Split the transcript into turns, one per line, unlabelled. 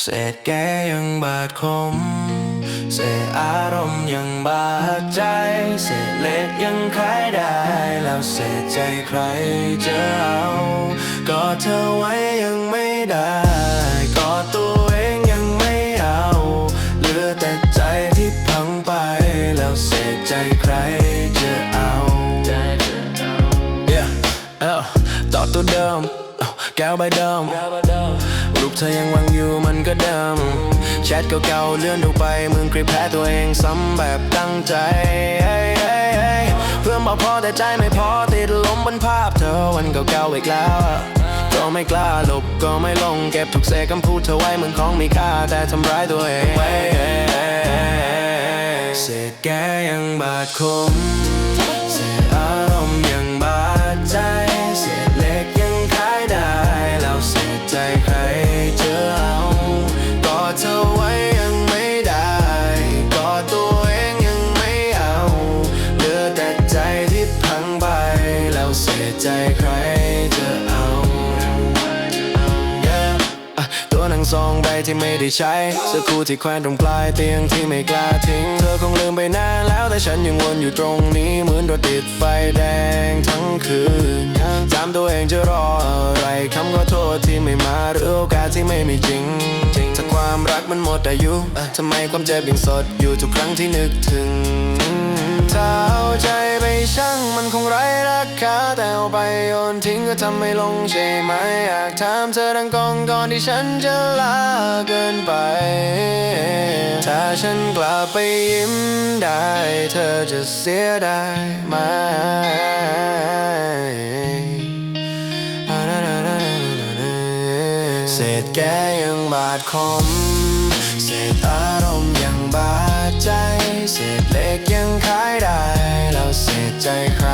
เศษแกยังบาดคม เศษอารมณ์ยังบาดใจ เศษเล็กยังขายได้ แล้วเศษใจใครจะเอา ก็เธอไว้ยังไม่ได้ ก็ตัวเองยังไม่เอา เหลือแต่ใจที่พังไป แล้วเศษใจใครจะเอา Yeah เอ้าต่อตัวเดิมเอ้าแก้วใบเดิม รูปเธอยังวางอยู่มันก็เดิมแชทเก่าๆเลื่อนดูไปมึงกรีแพ้ตัวเองซ้ำแบบตั้งใจเอ้ยเอ้ยเอ้ยเพื่อนบอกพอแต่ใจไม่พอติดลมบนภาพเธอวันเก่าๆอีกแล้วก็ไม่กล้าหลบก็ไม่ลงเก็บทุกเศษคำพูดเธอไว้เหมือนของมีค่าแต่ทำร้ายตัวเองเว้ยเศษแกยังบาดคม ใจใครจะเอา Yeah อะตัวหนังซองใบที่ไม่ได้ใช้เสื้อคู่ที่แขวนตรงปลายเตียงที่ไม่กล้าทิ้ง เธอคงลืมไปนานแล้วแต่ฉันยังวนอยู่ตรงนี้ เหมือนรถติดไฟแดงทั้งคืนจำตัวเองจะรออะไรคำขอโทษที่ไม่มาหรือโอกาสที่ไม่มีจริงถ้าความรักมันหมดอายุอะทำไมความเจ็บยังสดอยู่ทุกครั้งที่นึกถึงถ้าเอาใจไปช่างมันคงไร้ ราแต่เอาไปโยนทิ้งก็ทำไม่ลงใช่ไหม อยากถามเธอดังกองก่อนที่ฉันจะลาเกินไป ถ้าฉันกลับไปยิ้มได้ เธอจะเสียดายไหมเศษแกยังบาดคม เศษอารมณ์ยังบาดใจ เศษเล็กยังขายได้ แล้วเศษใจใคร